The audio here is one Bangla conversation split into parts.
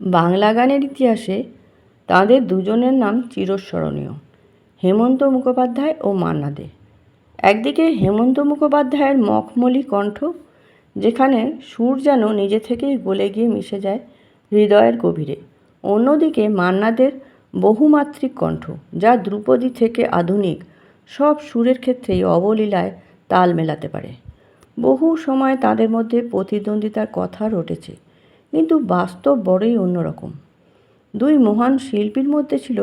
বাংলা গানের ইতিহাসে তাঁদের দুজনের নাম চিরস্মরণীয়, হেমন্ত মুখোপাধ্যায় ও মান্না দে। একদিকে হেমন্ত মুখোপাধ্যায়ের মখমলি কণ্ঠ, যেখানে সুর যেন নিজে থেকেই গলে গিয়ে মিশে যায় হৃদয়ের গভীরে। অন্যদিকে মান্নাদের বহুমাত্রিক কণ্ঠ, যা ধ্রুপদী থেকে আধুনিক, সব সুরের ক্ষেত্রেই অবলীলায় তাল মেলাতে পারে। বহু সময় তাদের মধ্যে প্রতিদ্বন্দ্বিতার কথা রটেছে। কিন্তু বাস্তব বড়ই অন্যরকম। দুই মহান শিল্পীর মধ্যে ছিল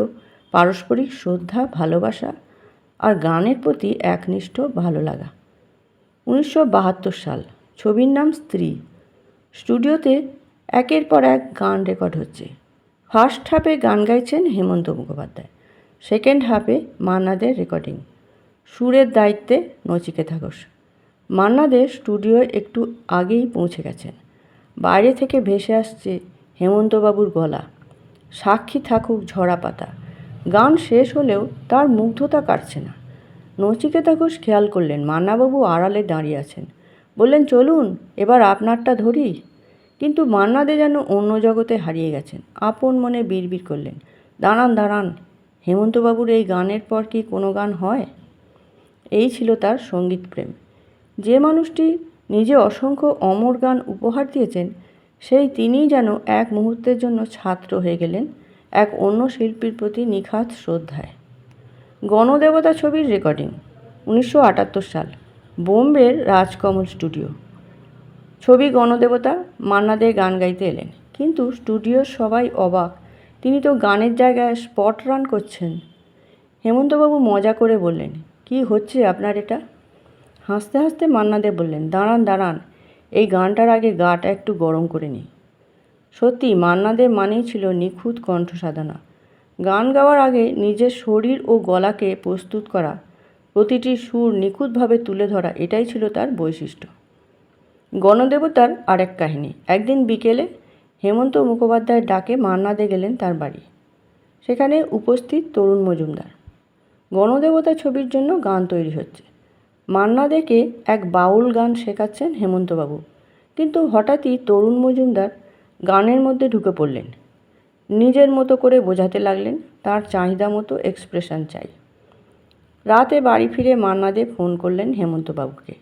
পারস্পরিক শ্রদ্ধা, ভালোবাসা আর গানের প্রতি একনিষ্ঠ ভালো লাগা উনিশশো বাহাত্তর সাল, ছবির নাম স্ত্রী। স্টুডিওতে একের পর এক গান রেকর্ড হচ্ছে। ফার্স্ট হাফে গান গাইছেন হেমন্ত মুখোপাধ্যায়, সেকেন্ড হাফে মান্নাদের রেকর্ডিং। সুরের দায়িত্বে নচিকেতা ঘোষ। মান্নাদের স্টুডিও একটু আগেই পৌঁছে গেছেন। বাইরে থেকে ভেসে আসছে হেমন্তবাবুর গলা। সাক্ষী থাকুক ঝরা পাতা গান শেষ হলেও তার মুগ্ধতা কাটছে না। নচিকেতা ঘোষ খেয়াল করলেন, মান্নাবাবু আড়ালে দাঁড়িয়ে আছেন। বললেন, চলুন, এবার আপনারটা ধরি। কিন্তু মান্নাদে যেন অন্য জগতে হারিয়ে গেছেন। আপন মনে বিড়বিড় করলেন, দাঁড়ান দাঁড়ান, হেমন্তবাবুর এই গানের পর কি কোনো গান হয়? এই ছিল তার সংগীত প্রেম। যে মানুষটি নিজে অসংখ্য অমর গান উপহার দিয়েছেন, সেই তিনিই যেন এক মুহূর্তের জন্য ছাত্র হয়ে গেলেন এক অন্য শিল্পীর প্রতি নিখাত শ্রদ্ধায়। গণদেবতা ছবির রেকর্ডিং, উনিশশো আটাত্তর সাল, বোম্বের রাজকমল স্টুডিও। ছবি গণদেবতা মান্না দে গান গাইতে এলেন, কিন্তু স্টুডিওর সবাই অবাক, তিনি তো গানের জায়গায় স্পট রান করছেন। হেমন্তবাবু মজা করে বললেন, কি হচ্ছে আপনার এটা? হাসতে হাসতে মান্না দে বললেন, দাঁড়ান দাঁড়ান, এই গানটার আগে গাটা একটু গরম করে নিই সত্যি, মান্নাদের মানেই ছিল নিখুঁত কণ্ঠ সাধনা গান গাওয়ার আগে নিজের শরীর ও গলাকে প্রস্তুত করা, প্রতিটি সুর নিখুঁতভাবে তুলে ধরা, এটাই ছিল তার বৈশিষ্ট্য। গণদেবতার আরেক কাহিনী। একদিন বিকেলে হেমন্ত মুখোপাধ্যায়ের ডাকে মান্নাদে গেলেন তার বাড়ি। সেখানে উপস্থিত তরুণ মজুমদার। গণদেবতা ছবির জন্য গান তৈরি হচ্ছে। মান্না দেখে এক বাউল গান শেখাচ্ছেন হেমন্তবাবু। কিন্তু হঠাৎই তরুণ মজুমদার গানের মধ্যে ঢুকে পড়লেন। নিজের মতো করে বোঝাতে লাগলেন তার চাহিদা মতো এক্সপ্রেশন চাই। রাতে বাড়ি ফিরে মান্নাদে ফোন করলেন হেমন্তবাবুকে।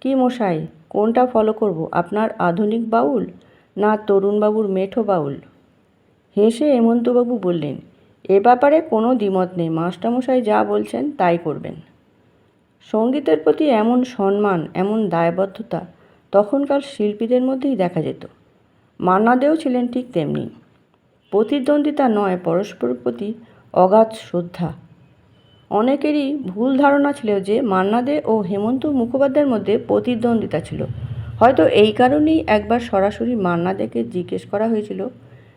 কি মশাই, কোনটা ফলো করব, আপনার আধুনিক বাউল না তরুণবাবুর মেঠো বাউল? হেসে হেমন্তবাবু বললেন, এ ব্যাপারে কোনো দ্বিমত নেই, মাস্টারমশাই যা বলছেন তাই করবেন। সঙ্গীতের প্রতি এমন সম্মান, এমন দায়বদ্ধতা তখনকার শিল্পীদের মধ্যেই দেখা যেত। মান্নাদেও ছিলেন ঠিক তেমনি। প্রতিদ্বন্দ্বিতা নয়, পরস্পরের প্রতি অগাধ শ্রদ্ধা। অনেকেরই ভুল ধারণা ছিল যে মান্নাদে ও হেমন্ত মুখোপাধ্যায়ের মধ্যে প্রতিদ্বন্দ্বিতা ছিল। হয়তো এই কারণেই একবার সরাসরি মান্নাদেকে জিজ্ঞেস করা হয়েছিল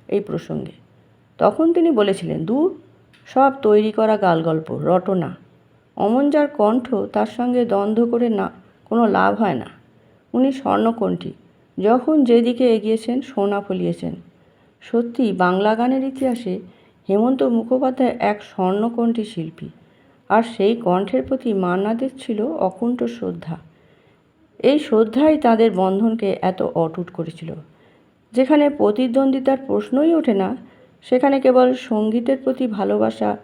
এই প্রসঙ্গে। তখন তিনি বলেছিলেন, দূর, সব তৈরি করা গালগল্প, রটনা। অমন যার কণ্ঠ তার সঙ্গে দ্বন্দ্ব করে না, কোনো লাভ হয় না। উনি স্বর্ণকণ্ঠী, যখন যেদিকে এগিয়েছেন সোনা ফলিয়েছেন। সত্যি বাংলা গানের ইতিহাসে হেমন্ত মুখোপাধ্যায় এক স্বর্ণকণ্ঠী শিল্পী। আর সেই কণ্ঠের প্রতি মান্নাদের ছিল অকুণ্ঠ শ্রদ্ধা। এই শ্রদ্ধাই তাদের বন্ধনকে এত অটুট করেছিল। যেখানে প্রতিদ্বন্দ্বিতার প্রশ্নই ওঠে না, সেখানে কেবল সঙ্গীতের প্রতি ভালোবাসা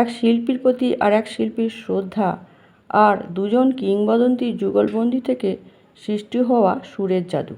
এক শিল্পীর প্রতি আর এক শিল্পীর শ্রদ্ধা। আর দুজন কিংবদন্তির যুগলবন্দি থেকে সৃষ্টি হওয়া সুরের জাদু।